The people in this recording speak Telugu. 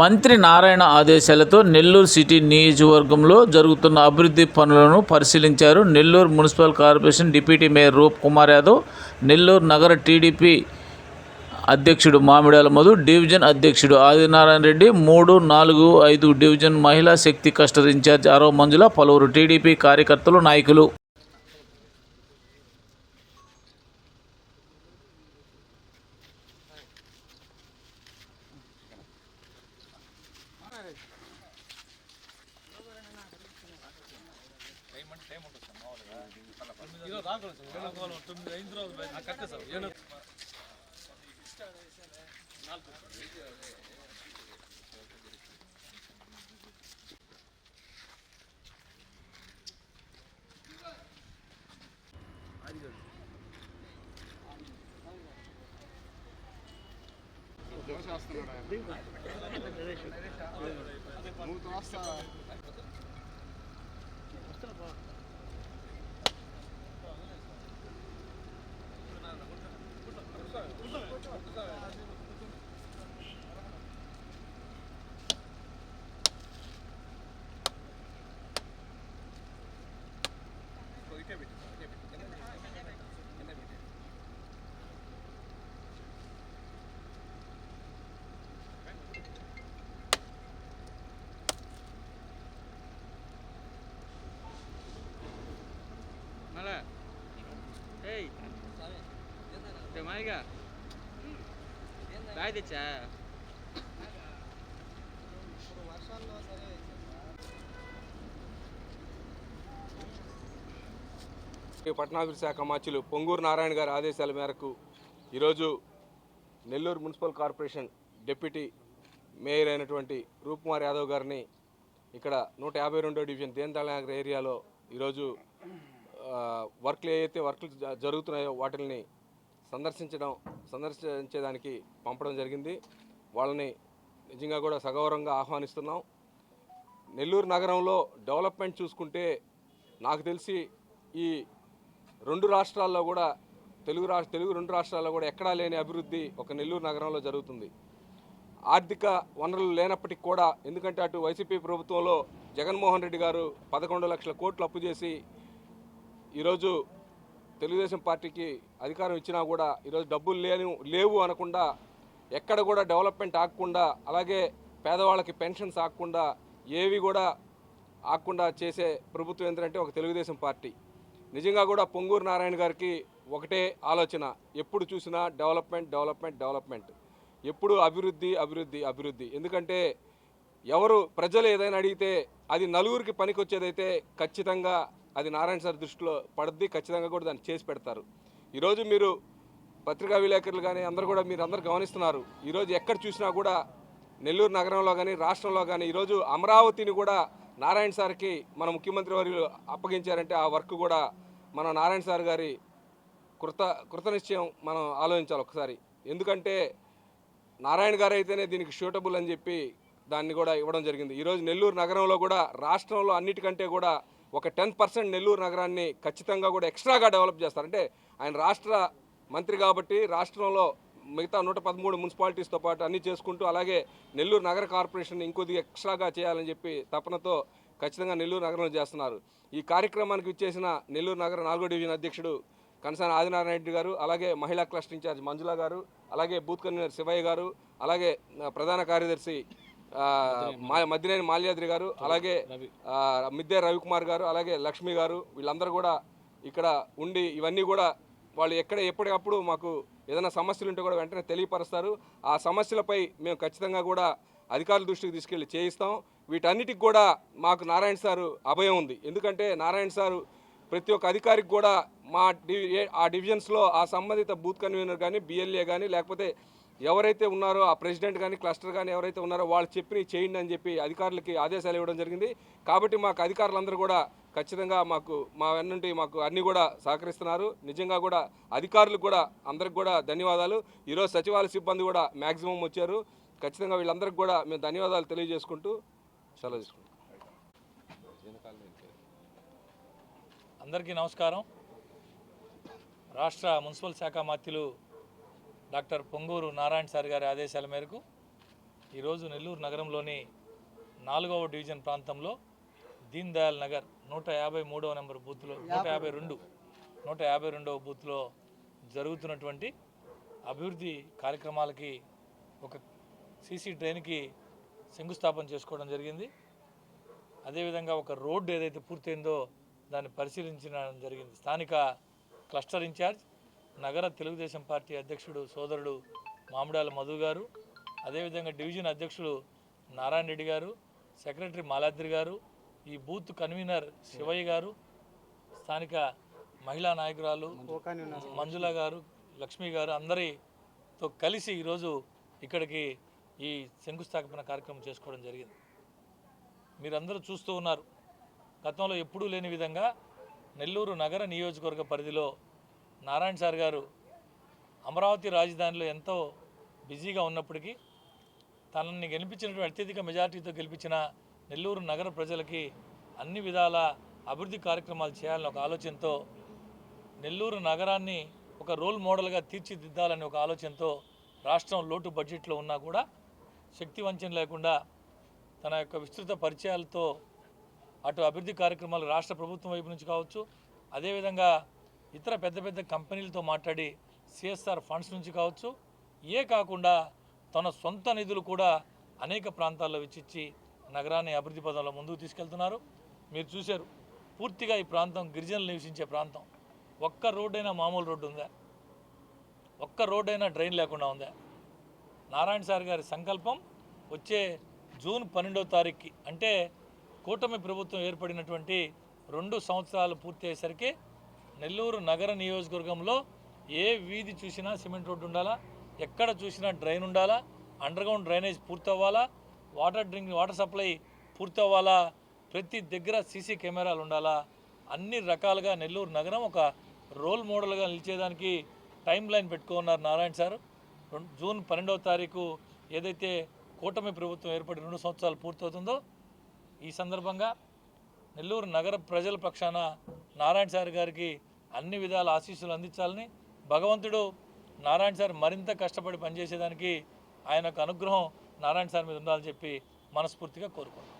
మంత్రి నారాయణ ఆదేశాలతో నెల్లూరు సిటీ నియోజకవర్గంలో జరుగుతున్న అభివృద్ధి పనులను పరిశీలించారు Nellore municipal corporation deputy mayor Roop Kumar Yadav Nellore నగర టీడీపీ అధ్యక్షుడు మామిడాల మధు డివిజన్ అధ్యక్షుడు ఆదినారాయణ రెడ్డి మూడు నాలుగు ఐదు డివిజన్ మహిళా శక్తి కస్టర్ ఇన్ఛార్జ్ ఆరో మంజుల పలువురు టీడీపీ కార్యకర్తలు నాయకులు. ఈరోజు రాకూడదు సార్ ఏడుకోవాలి తొమ్మిది ఐదు 不算不算不算 రాయి తెచ్చా పట్టణాభివృద్ధి శాఖ మార్చులు పొంగూరు నారాయణ గారి ఆదేశాల మేరకు ఈరోజు Nellore municipal corporation deputy mayor అయినటువంటి రూప్కుమార్ యాదవ్ గారిని ఇక్కడ నూట యాభై రెండో డివిజన్ దేంతాళనగర్ ఏరియాలో ఈరోజు వర్క్లు ఏవైతే వర్క్లు జ- జరుగుతున్నాయో వాటిని సందర్శించడం సందర్శించేదానికి పంపడం జరిగింది. వాళ్ళని నిజంగా కూడా సగౌరవంగా ఆహ్వానిస్తున్నాం. నెల్లూరు నగరంలో డెవలప్మెంట్ చూసుకుంటే నాకు తెలిసి ఈ రెండు రాష్ట్రాల్లో కూడా తెలుగు రాష్ట్ర తెలుగు రెండు రాష్ట్రాల్లో కూడా ఎక్కడా లేని అభివృద్ధి ఒక నెల్లూరు నగరంలో జరుగుతుంది. ఆర్థిక వనరులు లేనప్పటికీ కూడా ఎందుకంటే అటు వైసీపీ ప్రభుత్వంలో జగన్మోహన్ రెడ్డి గారు పదకొండు లక్షల కోట్లు అప్పు చేసి ఈరోజు తెలుగుదేశం పార్టీకి అధికారం ఇచ్చినా కూడా ఈరోజు డబ్బులు లేని లేవు అనకుండా ఎక్కడ కూడా డెవలప్మెంట్ ఆగకుండా అలాగే పేదవాళ్ళకి పెన్షన్స్ ఆగకుండా ఏవి కూడా ఆగకుండా చేసే ప్రభుత్వం ఏంటంటే ఒక తెలుగుదేశం పార్టీ. నిజంగా కూడా పొంగూరు నారాయణ గారికి ఒకటే ఆలోచన ఎప్పుడు చూసినా డెవలప్మెంట్ డెవలప్మెంట్ డెవలప్మెంట్. ఎప్పుడు అభివృద్ధి అభివృద్ధి అభివృద్ధి. ఎందుకంటే ఎవరు ప్రజలు ఏదైనా అడిగితే అది నలుగురికి పనికొచ్చేదైతే ఖచ్చితంగా అది నారాయణ సార్ దృష్టిలో పడుద్ది ఖచ్చితంగా కూడా దాన్ని చేసి పెడతారు. ఈరోజు మీరు పత్రికా విలేకరులు కానీ అందరూ కూడా మీరు అందరు గమనిస్తున్నారు. ఈరోజు ఎక్కడ చూసినా కూడా నెల్లూరు నగరంలో కానీ రాష్ట్రంలో కానీ ఈరోజు అమరావతిని కూడా నారాయణ సార్కి మన ముఖ్యమంత్రి వారు అప్పగించారంటే ఆ వర్క్ కూడా మన నారాయణ సార్ గారి కృత కృతనిశ్చయం మనం ఆలోచించాలి ఒకసారి. ఎందుకంటే నారాయణ గారు అయితేనే దీనికి షూటబుల్ అని చెప్పి దాన్ని కూడా ఇవ్వడం జరిగింది. ఈరోజు నెల్లూరు నగరంలో కూడా రాష్ట్రంలో అన్నిటికంటే కూడా ఒక టెన్ పర్సెంట్ నెల్లూరు నగరాన్ని ఖచ్చితంగా కూడా ఎక్స్ట్రాగా డెవలప్ చేస్తారంటే ఆయన రాష్ట్ర మంత్రి కాబట్టి రాష్ట్రంలో మిగతా నూట పదమూడు మున్సిపాలిటీస్తో పాటు అన్నీ చేసుకుంటూ అలాగే నెల్లూరు నగర కార్పొరేషన్ ఇంకొద్దిగా ఎక్స్ట్రాగా చేయాలని చెప్పి తపనతో ఖచ్చితంగా నెల్లూరు నగరంలో చేస్తున్నారు. ఈ కార్యక్రమానికి ఇచ్చేసిన నెల్లూరు నగర నాలుగో డివిజన్ అధ్యక్షుడు కనసాని ఆదినారాయణ రెడ్డి గారు అలాగే మహిళా క్లస్టర్ ఇన్ఛార్జ్ మంజుల గారు అలాగే బూత్ కన్వీనర్ శివయ్య గారు అలాగే ప్రధాన కార్యదర్శి మద్దినేని మాల్యాద్రి గారు అలాగే మిద్దె రవికుమార్ గారు అలాగే లక్ష్మి గారు వీళ్ళందరూ కూడా ఇక్కడ ఉండి ఇవన్నీ కూడా వాళ్ళు ఎక్కడ ఎప్పటికప్పుడు మాకు ఏదైనా సమస్యలు ఉంటే కూడా వెంటనే తెలియపరుస్తారు. ఆ సమస్యలపై మేము ఖచ్చితంగా కూడా అధికారుల దృష్టికి తీసుకెళ్ళి చేయిస్తాం. వీటన్నిటికి కూడా మాకు నారాయణ సారు అభయం ఉంది. ఎందుకంటే నారాయణ సారు ప్రతి ఒక్క అధికారికి కూడా మా డి- ఏ- ఆ డివిజన్స్లో ఆ సంబంధిత బూత్ కన్వీనర్ కానీ బిఎల్ఏ కానీ లేకపోతే ఎవరైతే ఉన్నారో ఆ ప్రెసిడెంట్ కానీ క్లస్టర్ కానీ ఎవరైతే ఉన్నారో వాళ్ళు చెప్పి చేయండి అని చెప్పి అధికారులకి ఆదేశాలు ఇవ్వడం జరిగింది. కాబట్టి మాకు అధికారులందరూ కూడా ఖచ్చితంగా మాకు మా వెన్నుంటి మాకు అన్నీ కూడా సహకరిస్తున్నారు. నిజంగా కూడా అధికారులకు కూడా అందరికి కూడా ధన్యవాదాలు. ఈరోజు సచివాలయ సిబ్బంది కూడా మ్యాక్సిమం వచ్చారు. ఖచ్చితంగా వీళ్ళందరికీ కూడా మేము ధన్యవాదాలు తెలియజేసుకుంటూ సెలవు తీసుకుంటాం అందరికీ నమస్కారం. రాష్ట్ర మున్సిపల్ శాఖ మాత్యులు డాక్టర్ పొంగూరు నారాయణ సార్ గారి ఆదేశాల మేరకు ఈరోజు నెల్లూరు నగరంలోని నాలుగవ డివిజన్ ప్రాంతంలో దీన్ దయాల్ నగర్ నూట యాభై మూడవ నెంబర్ బూత్లో నూట యాభై రెండు నూట యాభై రెండవ బూత్లో జరుగుతున్నటువంటి అభివృద్ధి కార్యక్రమాలకి ఒక సీసీ ట్రైన్కి శంకుస్థాపన చేసుకోవడం జరిగింది. అదేవిధంగా ఒక రోడ్డు ఏదైతే పూర్తయిందో దాన్ని పరిశీలించడం జరిగింది. స్థానిక క్లస్టర్ ఇన్ఛార్జ్ నగర తెలుగుదేశం పార్టీ అధ్యక్షుడు సోదరుడు మామిడాల మధు గారు అదేవిధంగా డివిజన్ అధ్యక్షుడు నారాయణ రెడ్డి గారు సెక్రటరీ మాలాద్రి గారు ఈ బూత్ కన్వీనర్ శివయ్య గారు స్థానిక మహిళా నాయకురాలు మంజుల గారు లక్ష్మి గారు అందరితో కలిసి ఈరోజు ఇక్కడికి ఈ శంకుస్థాపన కార్యక్రమం చేసుకోవడం జరిగింది. మీరందరూ చూస్తూ ఉన్నారు. గతంలో ఎప్పుడూ లేని విధంగా నెల్లూరు నగర నియోజకవర్గ పరిధిలో నారాయణ సార్ గారు అమరావతి రాజధానిలో ఎంతో బిజీగా ఉన్నప్పటికీ తనని గెలిపించినటువంటి అత్యధిక మెజార్టీతో గెలిపించిన నెల్లూరు నగర ప్రజలకి అన్ని విధాల అభివృద్ధి కార్యక్రమాలు చేయాలని ఒక ఆలోచనతో నెల్లూరు నగరాన్ని ఒక రోల్ మోడల్గా తీర్చిదిద్దాలని ఒక ఆలోచనతో రాష్ట్రం లోటు బడ్జెట్లో ఉన్నా కూడా శక్తి వంచన లేకుండా తన యొక్క విస్తృత పరిచయాలతో అటు అభివృద్ధి కార్యక్రమాలు రాష్ట్ర ప్రభుత్వం వైపు నుంచి కావచ్చు అదేవిధంగా ఇతర పెద్ద పెద్ద కంపెనీలతో మాట్లాడి సిఎస్ఆర్ ఫండ్స్ నుంచి కావచ్చు ఏ కాకుండా తన సొంత నిధులు కూడా అనేక ప్రాంతాల్లో వెచ్చిచ్చి నగరాన్ని అభివృద్ధి పదంలో ముందుకు తీసుకెళ్తున్నారు. మీరు చూశారు పూర్తిగా ఈ ప్రాంతం గిరిజనులు నివసించే ప్రాంతం. ఒక్క రోడ్డైనా మామూలు రోడ్డు ఉందా? ఒక్క రోడ్డైనా డ్రైన్ లేకుండా ఉందా? నారాయణ సార్ గారి సంకల్పం వచ్చే జూన్ పన్నెండో తారీఖుకి అంటే కూటమి ప్రభుత్వం ఏర్పడినటువంటి రెండు సంవత్సరాలు పూర్తి అయ్యేసరికి నెల్లూరు నగర నియోజకవర్గంలో ఏ వీధి చూసినా సిమెంట్ రోడ్డు ఉండాలా? ఎక్కడ చూసినా డ్రైన్ ఉండాలా? అండర్గ్రౌండ్ డ్రైనేజ్ పూర్తి అవ్వాలా వాటర్ డ్రింక్ వాటర్ సప్లై పూర్తి అవ్వాలా ప్రతి దగ్గర సీసీ కెమెరాలు ఉండాలా? అన్ని రకాలుగా నెల్లూరు నగరం ఒక రోల్ మోడల్గా నిలిచేదానికి టైం లైన్ పెట్టుకున్నారు నారాయణ సార్. రెండు- జూన్ పన్నెండవ తారీఖు ఏదైతే కూటమి ప్రభుత్వం ఏర్పడి రెండు సంవత్సరాలు పూర్తవుతుందో ఈ సందర్భంగా నెల్లూరు నగర ప్రజల పక్షాన నారాయణ సార్ గారికి అన్ని విధాల ఆశీస్సులు అందించాలని భగవంతుడు నారాయణ సార్ మరింత కష్టపడి పనిచేసేదానికి ఆయన యొక్క అనుగ్రహం నారాయణ సార్ మీద ఉండాలని చెప్పి మనస్ఫూర్తిగా కోరుకుంటున్నాను